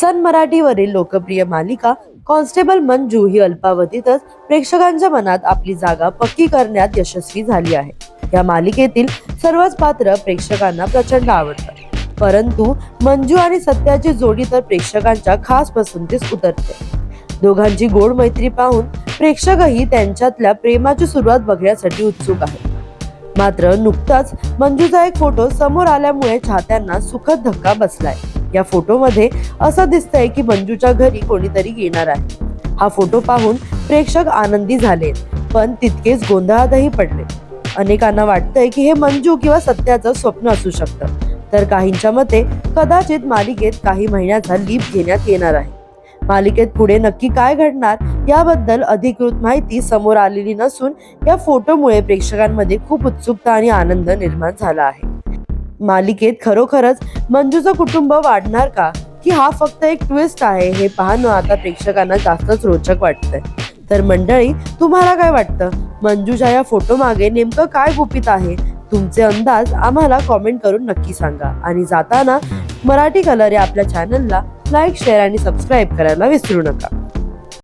सन मराठीवरील लोकप्रिय मालिका कॉन्स्टेबल मंजू ही अल्पावधीतच प्रेक्षकांच्या मनात आपली जागा पक्की करण्यात यशस्वी झाली आहे. या मालिकेतील सर्वच पात्र प्रेक्षकांना प्रचंड आवडतात. परंतु मंजू आणि सत्याची जोडी तर प्रेक्षकांच्या खास पसंतीस उतरते. दोघांची गोड मैत्री पाहून प्रेक्षकही त्यांच्यातल्या प्रेमाची सुरुवात बघण्यासाठी उत्सुक आहेत. मात्र नुकताच मंजूचा एक फोटो समोर आल्यामुळे चाहत्यांना सुखद धक्का बसलाय. या फोटोमध्ये असं दिसतंय की मंजूच्या घरी कोणीतरी येणार आहे. हा फोटो पाहून प्रेक्षक आनंदी झाले पण तितकेच गोंधळातही पडले. अनेकांना वाटतंय की हे मंजू किंवा सत्याचं स्वप्न असू शकतं. तर काहींच्या मते कदाचित मालिकेत काही महिन्याचा लीप घेण्यात येणार आहे. मालिकेत पुढे नक्की काय घडणार याबद्दल अधिकृत माहिती समोर आलेली नसून या फोटोमुळे प्रेक्षकांमध्ये खूप उत्सुकता आणि आनंद निर्माण झाला आहे. मालिकेत खरोखरच मंजूचं कुटुंब वाढणार का? की हा फक्त एक ट्विस्ट आहे हे पाहणं आता प्रेक्षकांना जास्तच रोचक वाटतंय. तर मंडळी तुम्हाला काय वाटतं? मंजूच्या या फोटो मागे नेमकं काय गुपित आहे? तुमचे अंदाज आम्हाला कॉमेंट करून नक्की सांगा. आणि जाताना मराठी कलर या आपल्या चॅनलला लाईक शेअर आणि सबस्क्राईब करायला विसरू नका.